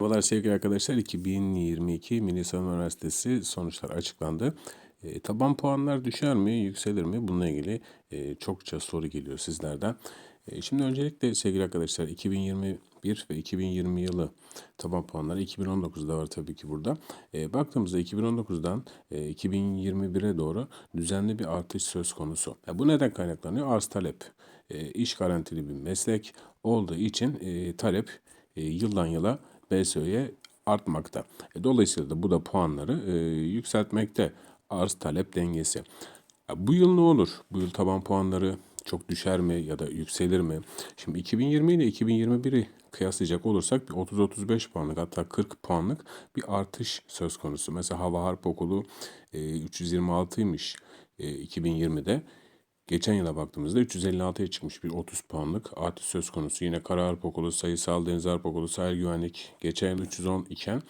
Merhabalar sevgili arkadaşlar. 2022 Milli Savunma Üniversitesi sonuçları açıklandı. E, taban puanlar düşer mi, yükselir mi? Bununla ilgili e, çokça soru geliyor sizlerden. E, şimdi öncelikle sevgili arkadaşlar 2021 ve 2020 yılı taban puanları 2019'da var tabii ki burada. E, baktığımızda 2019'dan e, 2021'e doğru düzenli bir artış söz konusu. E, bu neden kaynaklanıyor? Arz talep. E, iş garantili bir meslek olduğu için e, talep e, yıldan yıla BSÖ'ye artmakta. E, Dolayısıyla da bu da puanları e, yükseltmekte. Arz talep dengesi. Bu yıl ne olur? Bu yıl taban puanları çok düşer mi ya da yükselir mi? Şimdi 2020 ile 2021'i kıyaslayacak olursak bir 30-35 puanlık hatta 40 puanlık bir artış söz konusu. Mesela Hava Harp Okulu e, 326'ymış e, 2020'de. Geçen yıla baktığımızda 356'ya çıkmış bir 30 puanlık artış söz konusu. Yine Kara Harp Okulu, Sayısal Deniz Harp Okulu, Sahil Güvenlik geçen yıl 310 iken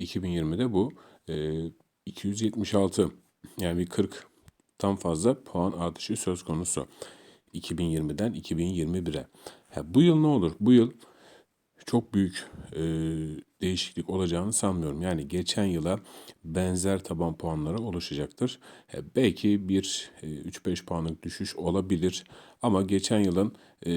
2020'de bu e, 276 yani bir 40 tam fazla puan artışı söz konusu. 2020'den 2021'e. Ha, bu yıl ne olur? Bu yıl çok büyük e, değişiklik olacağını sanmıyorum. Yani geçen yıla benzer taban puanları oluşacaktır. E, belki bir e, 3-5 puanlık düşüş olabilir ama geçen yılın e,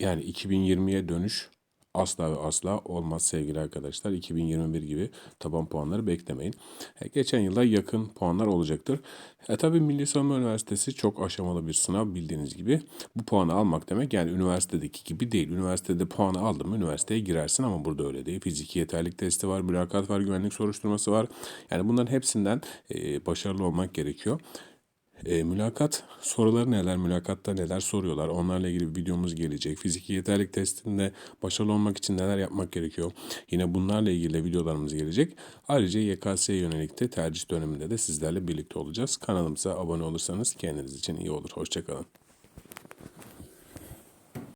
yani 2020'ye dönüş asla ve asla olmaz sevgili arkadaşlar. 2021 gibi taban puanları beklemeyin. E, geçen yıla yakın puanlar olacaktır. E tabi Milli Savunma Üniversitesi çok aşamalı bir sınav bildiğiniz gibi. Bu puanı almak demek yani üniversitedeki gibi değil. Üniversitede puanı aldın mı üniversiteye girersin ama burada öyle değil. Fiziki yeterlik testi var, mülakat var, güvenlik soruşturması var. Yani bunların hepsinden e, başarılı olmak gerekiyor. E, mülakat soruları neler, mülakatta neler soruyorlar onlarla ilgili bir videomuz gelecek. Fiziki yeterlik testinde başarılı olmak için neler yapmak gerekiyor. Yine bunlarla ilgili de videolarımız gelecek. Ayrıca YKS'ye yönelik de tercih döneminde de sizlerle birlikte olacağız. Kanalımıza abone olursanız kendiniz için iyi olur. Hoşçakalın.